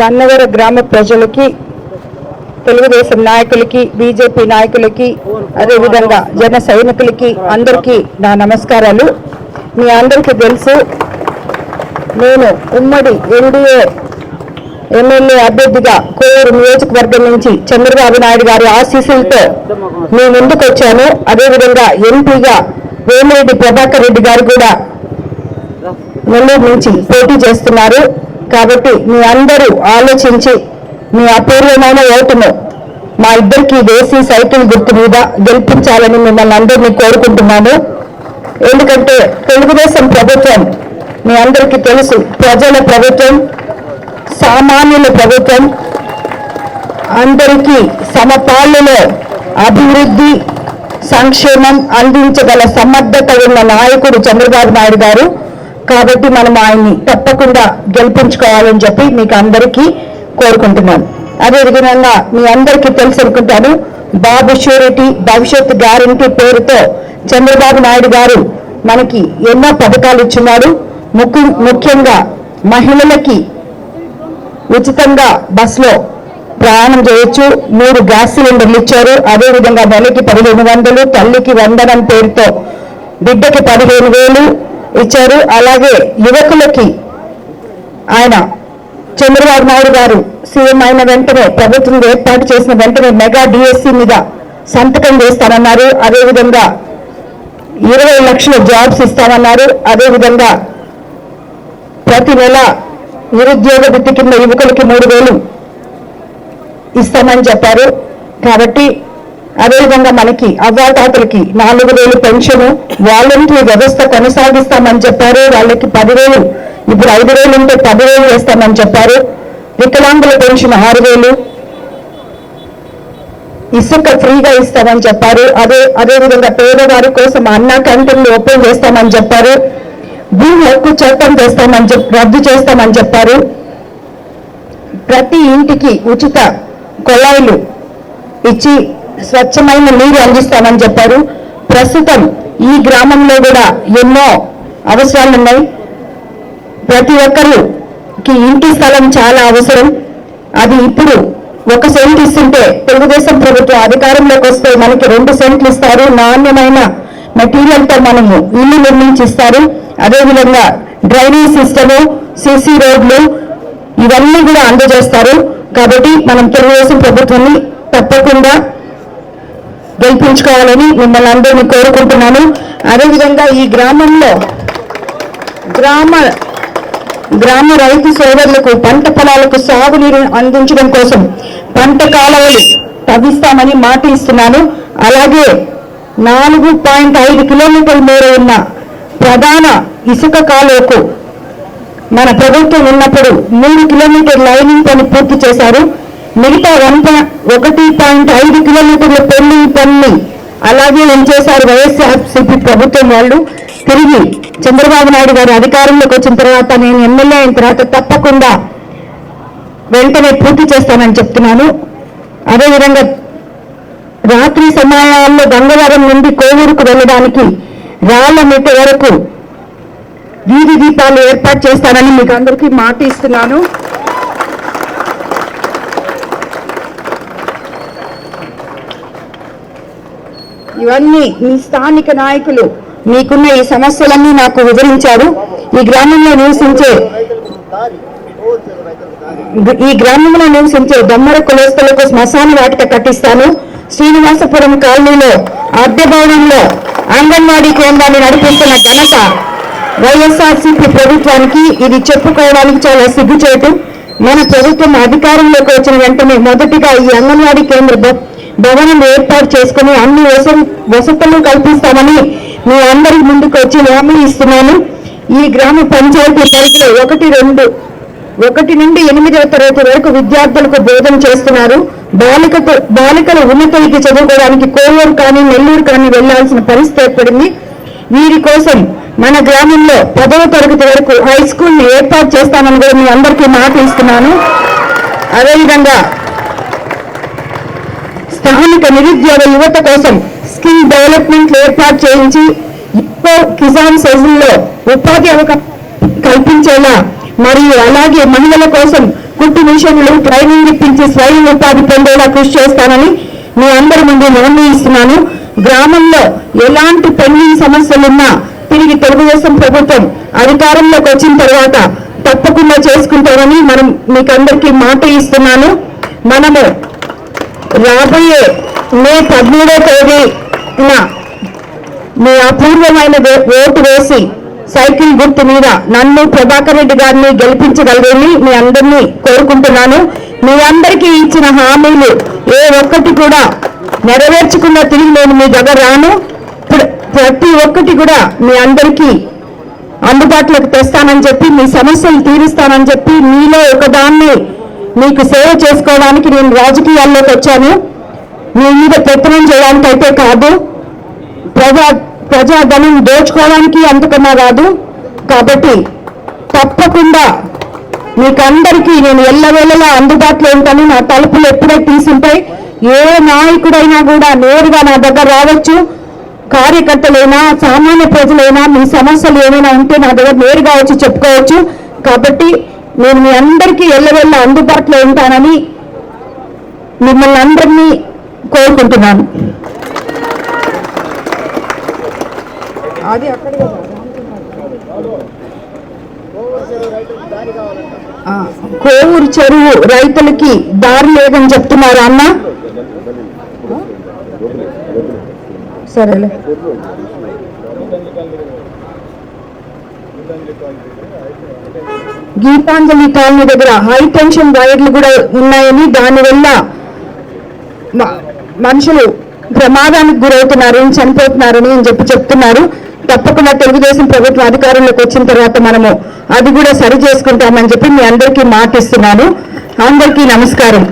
గన్నవర గ్రామ ప్రజలకి తెలుగుదేశం నాయకులకి బీజేపీ నాయకులకి అదేవిధంగా జన సైనికులకి అందరికీ నా నమస్కారాలు. మీ అందరికీ తెలుసు నేను ఉమ్మడి ఎన్డీఏ ఎమ్మెల్యే అభ్యర్థిగా కోవూరు నియోజకవర్గం నుంచి చంద్రబాబు నాయుడు గారి ఆశీస్సులతో మీ ముందుకు వచ్చాను. అదేవిధంగా ఎంపీగా వేమిరెడ్డి ప్రభాకర్ రెడ్డి గారు కూడా నెల్లూరు నుంచి పోటీ చేస్తున్నారు. కాబట్టి మీ అందరూ ఆలోచించి మీ అపూర్వమైన ఓటును మా ఇద్దరికి వేసి సైకిల్ గుర్తు మీద గెలిపించాలని మిమ్మల్ని అందరినీ కోరుకుంటున్నాను ఎందుకంటే తెలుగుదేశం ప్రభుత్వం మీ అందరికీ తెలుసు ప్రజల ప్రభుత్వం సామాన్యుల ప్రభుత్వం అందరికీ సమపాలులో అభివృద్ధి సంక్షేమం అందించగల సమర్థత ఉన్న నాయకుడు చంద్రబాబు నాయుడు గారు. కాబట్టి మనం ఆయన్ని తప్పకుండా గెలిపించుకోవాలని చెప్పి మీకు అందరికీ కోరుకుంటున్నాను. అదేవిధంగా మీ అందరికీ తెలుసు అనుకుంటాను బాబు షూరిటీ భవిష్యత్ గ్యారంటీ పేరుతో చంద్రబాబు నాయుడు గారు మనకి ఎన్నో పథకాలు ఇచ్చున్నాడు ముఖ్య ముఖ్యంగా మహిళలకి ఉచితంగా బస్సులో ప్రయాణం చేయొచ్చు. మూడు గ్యాస్ సిలిండర్లు ఇచ్చారు. అదేవిధంగా నెలకి పదిహేను వందలు తల్లికి వందనం పేరుతో బిడ్డకి పదిహేను వేలు ఇచ్చారు. అలాగే యువకులకి ఆయన చంద్రబాబు నాయుడు గారు సీఎం అయిన వెంటనే ప్రభుత్వం ఏర్పాటు చేసిన వెంటనే మెగా డిఎస్సి మీద సంతకం చేస్తానన్నారు అదేవిధంగా ఇరవై లక్షల జాబ్స్ ఇస్తామన్నారు అదేవిధంగా ప్రతి నెల నిరుద్యోగ వృత్తి కింద యువకులకి మూడు వేలు ఇస్తామని చెప్పారు. కాబట్టి అదేవిధంగా మనకి అవ్వాతాతలకి నాలుగు వేలు పెన్షన్ వాలంటరీ వ్యవస్థ కొనసాగిస్తామని చెప్పారు. వాళ్ళకి పదివేలు ఇప్పుడు ఐదు వేలు ఉంటే పదివేలు వేస్తామని చెప్పారు. వికలాంగుల పెన్షన్ ఆరు వేలు. ఇసుక ఫ్రీగా ఇస్తామని చెప్పారు. అదే అదేవిధంగా పేదవారి కోసం అన్న క్యాంటీన్లు ఓపెన్ చేస్తామని చెప్పారు. భూ హక్కు చట్టం చేస్తామని చెప్ రద్దు చేస్తామని చెప్పారు. ప్రతి ఇంటికి ఉచిత కొళాయిలు ఇచ్చి స్వచ్ఛమైన నీరు అందిస్తామని చెప్పారు. ప్రస్తుతం ఈ గ్రామంలో కూడా ఎన్నో అవసరాలు ఉన్నాయి. ప్రతి ఒక్కరికి ఇంటి స్థలం చాలా అవసరం. అది ఇప్పుడు ఒక సెంట్ ఇస్తుంటే తెలుగుదేశం ప్రభుత్వం అధికారంలోకి వస్తే మనకి రెండు సెంట్లు ఇస్తారు. నాణ్యమైన మెటీరియల్తో మనము ఇల్లు నిర్మించి ఇస్తారు అదేవిధంగా డ్రైనేజ్ సిస్టము సిసి రోడ్లు ఇవన్నీ కూడా అందజేస్తారు. కాబట్టి మనం తెలుగుదేశం ప్రభుత్వాన్ని తప్పకుండా గెలిపించుకోవాలని మిమ్మల్ని అందరినీ కోరుకుంటున్నాను. అదేవిధంగా ఈ గ్రామంలో గ్రామ గ్రామ రైతు సోదరులకు పంట పొలాలకు సాగునీరు అందించడం కోసం పంట కాలువలు తవ్విస్తామని మాట ఇస్తున్నాను అలాగే నాలుగు పాయింట్ ఐదు కిలోమీటర్ల మేర ఉన్న ప్రధాన ఇసుక కాలువకు మన ప్రభుత్వం ఉన్నప్పుడు మూడు కిలోమీటర్ లైనింగ్ పని పూర్తి చేశారు. మిగతా వన్ ఒకటి పాయింట్ ఐదు కిలోమీటర్ల పెళ్ళి పనిని అలాగే ఉంచేశారు వైఎస్ఆర్సీపీ ప్రభుత్వం వాళ్ళు. తిరిగి చంద్రబాబు నాయుడు గారు అధికారంలోకి వచ్చిన తర్వాత నేను ఎమ్మెల్యే అయిన తర్వాత తప్పకుండా వెంటనే పూర్తి చేస్తానని చెప్తున్నాను. అదేవిధంగా రాత్రి సమయాల్లో గంగవరం నుండి కోవూరుకు వెళ్ళడానికి రాళ్ళ మిట్ట వరకు వీధి దీపాలు ఏర్పాటు చేస్తానని మీకు అందరికీ మాట ఇస్తున్నాను. ఇవన్నీ మీ స్థానిక నాయకులు మీకున్న ఈ సమస్యలన్నీ నాకు వివరించారు. ఈ గ్రామంలో నివసించే ఈ గ్రామంలో నివసించే దమ్మర కులస్తులకు శ్మశాన వాటిక కట్టిస్తాను. శ్రీనివాసపురం కాలనీలో అద్దె భవనంలో అంగన్వాడీ కేంద్రాన్ని నడిపిస్తున్న ఘనత వైఎస్ఆర్సీపీ ప్రభుత్వానికి ఇది చెప్పుకోవడానికి చాలా సిగ్గుచేటు. మన ప్రభుత్వం అధికారంలోకి వచ్చిన వెంటనే మొదటిగా ఈ అంగన్వాడీ కేంద్ర భవనం ఏర్పాటు చేసుకుని అన్ని వసతులు కల్పిస్తామని మీ అందరి ముందుకు వచ్చి హామీ ఇస్తున్నాను. ఈ గ్రామ పంచాయతీ పరిధిలో ఒకటి రెండు ఒకటి నుండి ఎనిమిదవ తరగతి వరకు విద్యార్థులకు బోధన చేస్తున్నారు. బాలికతో బాలికలు ఉన్నత విద్య చదువుకోవడానికి కోవూరు కానీ నెల్లూరు కానీ వెళ్ళాల్సిన పరిస్థితి ఏర్పడింది. వీరి కోసం మన గ్రామంలో పదవ తరగతి వరకు హై స్కూల్ని ఏర్పాటు చేస్తామని కూడా మీ అందరికీ మాట ఇస్తున్నాను. అదేవిధంగా స్థానిక నిరుద్యోగ యువత కోసం స్కిల్ డెవలప్మెంట్ ఏర్పాటు చేయించి ఇప్పో కిసాన్ సైజుల్లో ఉపాధి అవకాశం కల్పించేలా మరియు అలాగే మహిళల కోసం కుట్టు మిషన్లు ట్రైనింగ్ ఇప్పించి స్వయం ఉపాధి పొందేలా కృషి చేస్తానని మీ అందరి ముందు నిర్ణయిస్తున్నాను గ్రామంలో ఎలాంటి పెండింగ్ సమస్యలున్నా తిరిగి తెలుగుదేశం ప్రభుత్వం అధికారంలోకి వచ్చిన తర్వాత తప్పకుండా చేసుకుంటామని మనం మీకందరికీ మాట ఇస్తున్నాను. మనము రాబోయే మే పదమూడో తేదీన మీ అపూర్వమైన ఓటు వేసి సైకిల్ గుర్తు మీద నన్ను ప్రభాకర్ రెడ్డి గారిని గెలిపించగలరని మీ అందరినీ కోరుకుంటున్నాను. మీ అందరికీ ఇచ్చిన హామీలు ఏ ఒక్కటి కూడా నెరవేర్చకుండా తిరిగి నేను మీ దగ్గర రాను. ప్ర- ప్రతి ఒక్కటి కూడా మీ అందరికీ అందుబాటులోకి తెస్తానని చెప్పి మీ సమస్యలు తీరుస్తానని చెప్పి మీలో ఒకదాన్ని మీకు సేవ చేసుకోవడానికి నేను రాజకీయాల్లోకి వచ్చాను. మీ మీద పెత్తనం చేయడానికైతే కాదు. ప్రజా ప్రజాధనం దోచుకోవడానికి అంతకన్నా రాదు. కాబట్టి తప్పకుండా మీకందరికీ నేను ఎల్లవేళలా అందుబాటులో ఉంటాను. నా తలుపులు ఎప్పుడే తీసుంటాయి ఏ నాయకుడైనా కూడా నేరుగా నా దగ్గర రావచ్చు. కార్యకర్తలైనా సామాన్య ప్రజలైనా మీ సమస్యలు ఏమైనా ఉంటే నా దగ్గర నేరుగా వచ్చి చెప్పుకోవచ్చు. కాబట్టి నేను మీ అందరికీ ఎల్లవెళ్ళ అందుబాటులో ఉంటానని మిమ్మల్ని అందరినీ కోరుకుంటున్నాను. అది అక్కడ కోవూరు చెరువు రైతులకి దారి లేదని చెప్తున్నారు అన్న. సరేలే. గీతాంజలి కాలనీ దగ్గర హై టెన్షన్ వైర్లు కూడా ఉన్నాయని దానివల్ల మనుషులు ప్రమాదానికి గురవుతున్నారని చనిపోతున్నారని అని చెప్పి చెప్తున్నారు. తప్పకుండా తెలుగుదేశం ప్రభుత్వం అధికారంలోకి వచ్చిన తర్వాత మనము అది కూడా సరి చేసుకుంటామని చెప్పి మీ అందరికీ మాటిస్తున్నాను. అందరికీ నమస్కారం.